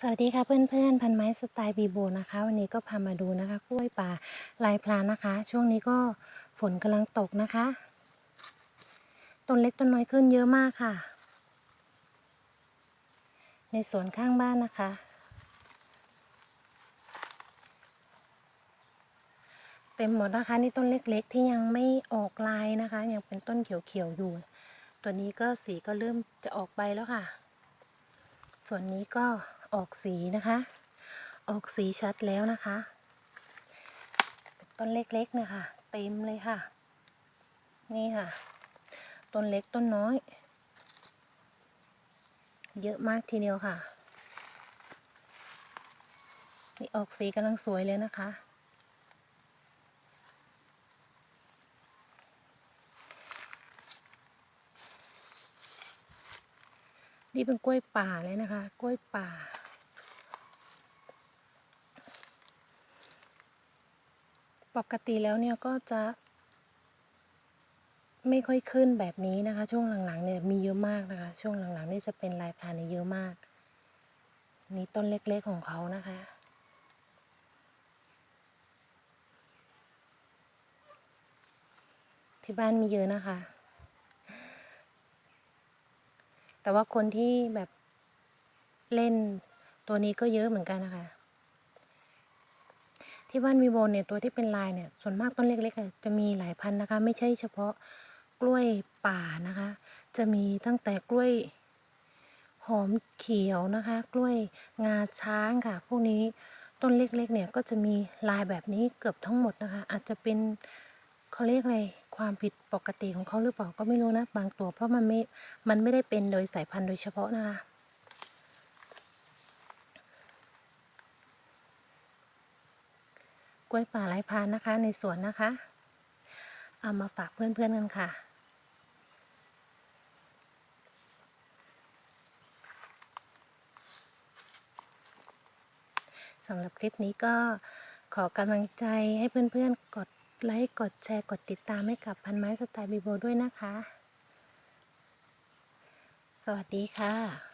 สวัสดีค่ะเพื่อนๆพันไม้สไตล์บีโบนะคะ วันนี้ก็พามาดูนะคะกล้วยป่าลายพรานะคะ ช่วงนี้ก็ฝนกำลังตกนะคะต้นเล็กต้นน้อยขึ้นเยอะมากค่ะ ในสวนข้างบ้านนะคะ เต็มหมดนะคะนี่ต้นเล็กๆ ที่ยังไม่ออกลายนะคะ ยังเป็นต้นเขียวๆอยู่ ตัวนี้ก็สีก็เริ่มจะออกใบแล้วค่ะ ส่วนนี้ก็ ออกสีนะคะ ออกสีชัดแล้วนะคะเป็นต้นเล็กๆนะคะเต็มเลยค่ะ นี่ค่ะ ต้นเล็กต้นน้อย เยอะมากทีเดียวค่ะนี่ออกสีกำลังสวยเลยนะคะ นี่เป็นกล้วยป่าเลยนะคะ กล้วยป่า ปกติแล้วเนี่ยก็จะ ไม่ค่อยขึ้นแบบนี้นะคะ ช่วงหลังๆเนี่ยมีเยอะมากนะคะ ช่วงหลังๆนี่จะเป็นลายพรางเน่เยอะมาก นี่ต้นเล็กๆของเขานะคะที่บ้านมีเยอะนะคะ แต่ว่าคนที่แบบเล่นตัวนี้ก็เยอะเหมือนกันนะคะ ที่บ้านวีโบเนี่ยตัวที่เป็นลายเนี่ยส่วนมากต้นเล็กๆจะมีหลายพันธุ์นะคะ ไม่ใช่เฉพาะกล้วยป่านะคะ จะมีตั้งแต่กล้วยหอมเขียวนะคะ กล้วยงาช้างค่ะ พวกนี้ต้นเล็กๆเนี่ยก็จะมีลายแบบนี้เกือบทั้งหมดนะคะ อาจจะเป็นเขาเรียกอะไรความผิดปกติของเขาหรือเปล่าก็ไม่รู้นะบางตัวเพราะมันไม่ มันไม่ได้เป็นโดยสายพันธุ์โดยเฉพาะนะคะ ล้วยป่าลายพานนะคะ ในสวนนะคะ เอามาฝากเพื่อนๆกันค่ะ สำหรับคลิปนี้ก็ขอกำลังใจให้เพื่อนๆ กดไลค์ กดแชร์ กดติดตามให้กับพันไม้สไตล์บีโบด้วยนะคะ สวัสดีค่ะ